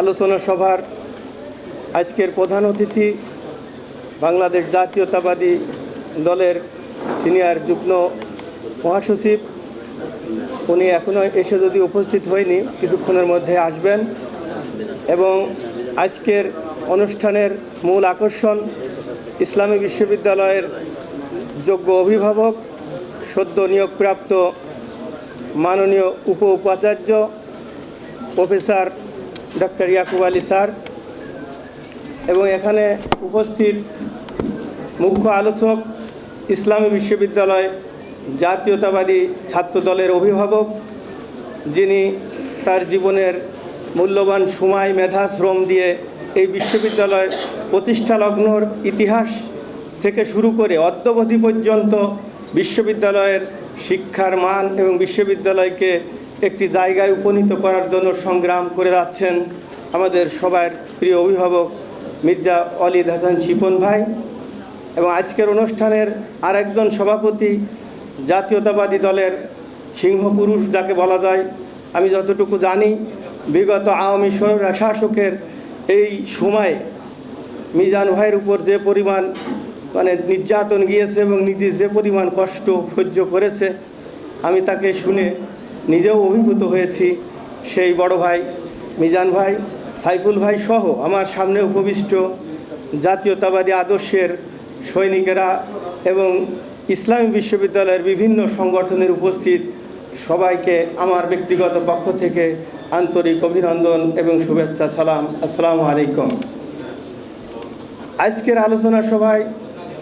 আলোচনা সভার আজকের প্রধান অতিথি বাংলাদেশ জাতীয়তাবাদী দলের সিনিয়র যুগ্ম মহাসচিব। উনি এখনও এসে যদি উপস্থিত হয়নি, কিছুক্ষণের মধ্যে আসবেন এবং আজকের অনুষ্ঠানের মূল আকর্ষণ ইসলামী বিশ্ববিদ্যালয়ের যোগ্য অভিভাবক, সদ্য নিয়োগপ্রাপ্ত মাননীয় উপ উপাচার্য professor doctor Yakub Ali sir এবং এখানে উপস্থিত মুখ্য আলোচক ইসলামী বিশ্ববিদ্যালয় জাতীয়তাবাদী ছাত্র দলের অভিভাবক, যিনি তার জীবনের মূল্যবান সময়, মেধা, শ্রম দিয়ে এই বিশ্ববিদ্যালয় প্রতিষ্ঠা লগ্নর ইতিহাস থেকে শুরু করে অদ্যবধি পর্যন্ত বিশ্ববিদ্যালয়ের শিক্ষার মান এবং বিশ্ববিদ্যালয়কে একটি জায়গায় উপনীত করার জন্য সংগ্রাম করে যাচ্ছেন আমাদের সবার প্রিয় অভিভাবক মির্জা অলিদ হাসান শিপন ভাই এবং আজকের অনুষ্ঠানের আরেকজন সভাপতি জাতীয়তাবাদী দলের সিংহ পুরুষ যাকে বলা যায়, আমি যতটুকু জানি, বিগত আওয়ামী শাসকের এই সময়ে মিজান ভাইয়ের উপর যে পরিমাণ মানে নির্যাতন গিয়েছে এবং নিজে যে পরিমাণ কষ্ট সহ্য করেছে, আমি তাকে শুনে নিজেও অভিভূত হয়েছি। সেই বড় ভাই, মিজান ভাই, সাইফুল ভাই সহ আমার সামনে উপবিষ্ট জাতীয়তাবাদী আদর্শের সৈনিকেরা এবং ইসলামী বিশ্ববিদ্যালয়ের বিভিন্ন সংগঠনের উপস্থিত সবাইকে আমার ব্যক্তিগত পক্ষ থেকে আন্তরিক অভিনন্দন এবং শুভেচ্ছা, সালাম, আসসালামু আলাইকুম। আজকের আলোচনা সভায়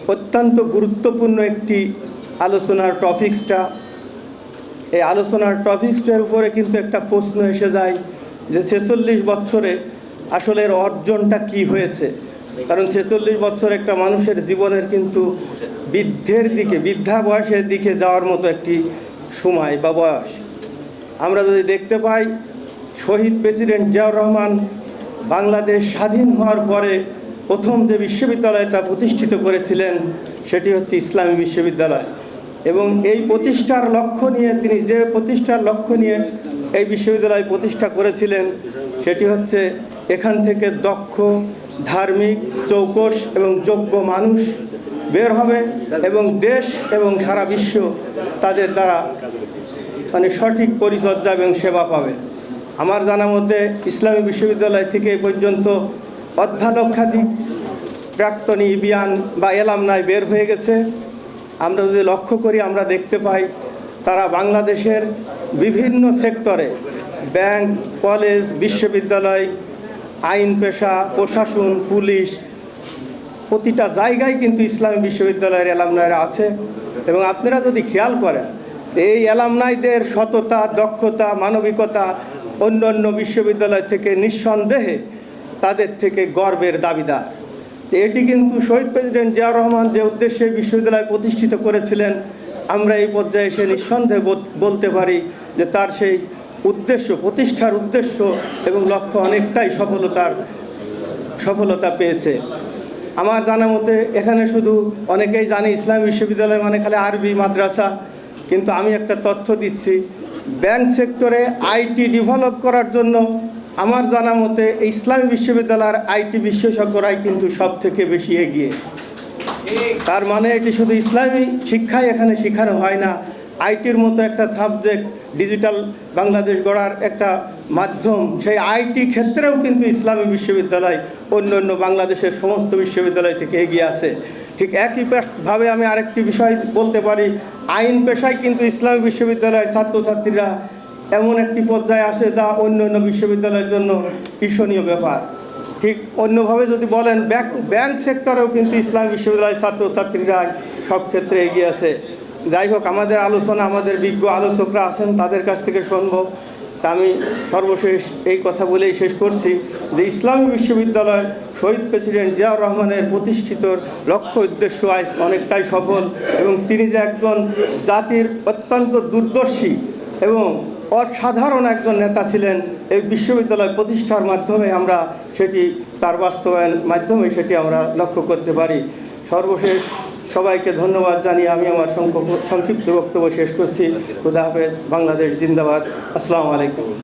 অত্যন্ত গুরুত্বপূর্ণ একটি আলোচনার টপিক্সটা এই আলোচনার টপিক্সটার উপরে কিন্তু একটা প্রশ্ন এসে যায় যে ছেচল্লিশ বছরে আসলে এর অর্জনটা কি হয়েছে? কারণ ছেচল্লিশ বছর একটা মানুষের জীবনের কিন্তু বৃদ্ধের দিকে, বৃদ্ধা বয়সের দিকে যাওয়ার মতো একটি সময় বা বয়স। আমরা যদি দেখতে পাই, শহীদ প্রেসিডেন্ট জিয়াউর রহমান বাংলাদেশ স্বাধীন হওয়ার পরে প্রথম যে বিশ্ববিদ্যালয়টা প্রতিষ্ঠিত করেছিলেন, সেটি হচ্ছে ইসলামী বিশ্ববিদ্যালয়। এবং এই প্রতিষ্ঠার লক্ষ্য নিয়ে, তিনি যে প্রতিষ্ঠার লক্ষ্য নিয়ে এই বিশ্ববিদ্যালয় প্রতিষ্ঠা করেছিলেন, সেটি হচ্ছে এখান থেকে দক্ষ, ধার্মিক, চৌকস এবং যোগ্য মানুষ বের হবে এবং দেশ এবং সারা বিশ্ব তাদের দ্বারা মানে সঠিক পরিচর্যা এবং সেবা পাবে। আমার জানা মতে ইসলামী বিশ্ববিদ্যালয় থেকে পর্যন্ত অর্ধালক্ষাধিক প্রাক্তনী ইবিয়ান বা এলামনায় বের হয়ে গেছে। আমরা যদি লক্ষ্য করি, আমরা দেখতে পাই তারা বাংলাদেশের বিভিন্ন সেক্টরে ব্যাংক, কলেজ, বিশ্ববিদ্যালয়, আইন পেশা, প্রশাসন, পুলিশ প্রতিটা জায়গায় কিন্তু ইসলামী বিশ্ববিদ্যালয়ের এলামনায়রা আছে। এবং আপনারা যদি খেয়াল করেন, এই এলামনাইদের সততা, দক্ষতা, মানবিকতা অন্য অন্য বিশ্ববিদ্যালয় থেকে নিঃসন্দেহে তাদের থেকে গর্বের দাবিদার। এটি কিন্তু শহীদ প্রেসিডেন্ট জিয়া রহমান যে উদ্দেশ্যে বিশ্ববিদ্যালয় প্রতিষ্ঠিত করেছিলেন, আমরা এই পর্যায়ে এসে নিঃসন্দেহে বলতে পারি যে তার সেই উদ্দেশ্য, প্রতিষ্ঠার উদ্দেশ্য এবং লক্ষ্য অনেকটাই সফলতার, সফলতা পেয়েছে। আমার জানা মতে এখানে শুধু অনেকেই জানে ইসলাম বিশ্ববিদ্যালয় মানে খালি আরবি মাদ্রাসা, কিন্তু আমি একটা তথ্য দিচ্ছি, ব্যাংক সেক্টরে আইটি ডেভেলপ করার জন্য আমার জানা মতে ইসলামী বিশ্ববিদ্যালয়ের আইটি বিশেষজ্ঞরাই কিন্তু সব থেকে বেশি এগিয়ে। তার মানে এটি শুধু ইসলামী শিক্ষাই এখানে শেখানো হয় না, আইটির মতো একটা সাবজেক্ট, ডিজিটাল বাংলাদেশ গড়ার একটা মাধ্যম, সেই আইটি ক্ষেত্রেও কিন্তু ইসলামী বিশ্ববিদ্যালয়, অন্য অন্য বাংলাদেশের সমস্ত বিশ্ববিদ্যালয় থেকে এগিয়ে আছে। ঠিক একই ভাবে আমি আরেকটি বিষয় বলতে পারি, আইন পেশায় কিন্তু ইসলামী বিশ্ববিদ্যালয়ের ছাত্রছাত্রীরা এমন একটি পর্যায়ে আসে যা অন্য অন্য বিশ্ববিদ্যালয়ের জন্য ঈর্ষণীয় ব্যাপার। ঠিক অন্যভাবে যদি বলেন, ব্যাংক ব্যাংক সেক্টরেও কিন্তু ইসলাম বিশ্ববিদ্যালয়ের ছাত্রছাত্রীরা সব ক্ষেত্রে এগিয়ে আছে। যাই হোক, আমাদের আলোচনা, আমাদের বিজ্ঞ আলোচকরা আছেন, তাদের কাছ থেকে সম্ভব তা আমি সর্বশেষ এই কথা বলেই শেষ করছি যে ইসলামী বিশ্ববিদ্যালয় শহীদ প্রেসিডেন্ট জিয়াউর রহমানের প্রতিষ্ঠিত লক্ষ্য উদ্দেশ্য আজ অনেকটাই সফল এবং তিনি যে একজন জাতির অত্যন্ত দূরদর্শী এবং অসাধারণ একজন নেতা ছিলেন এই বিশ্ববিদ্যালয় প্রতিষ্ঠার মাধ্যমে আমরা সেটি, তার বাস্তবায়ন মাধ্যমে সেটি আমরা লক্ষ্য করতে পারি। সর্বশেষ সবাইকে ধন্যবাদ জানিয়ে আমি আমার সংক্ষিপ্ত- বক্তব্য শেষ করছি। খুদা হাফেজ, বাংলাদেশ জিন্দাবাদ। আসসালামু আলাইকুম।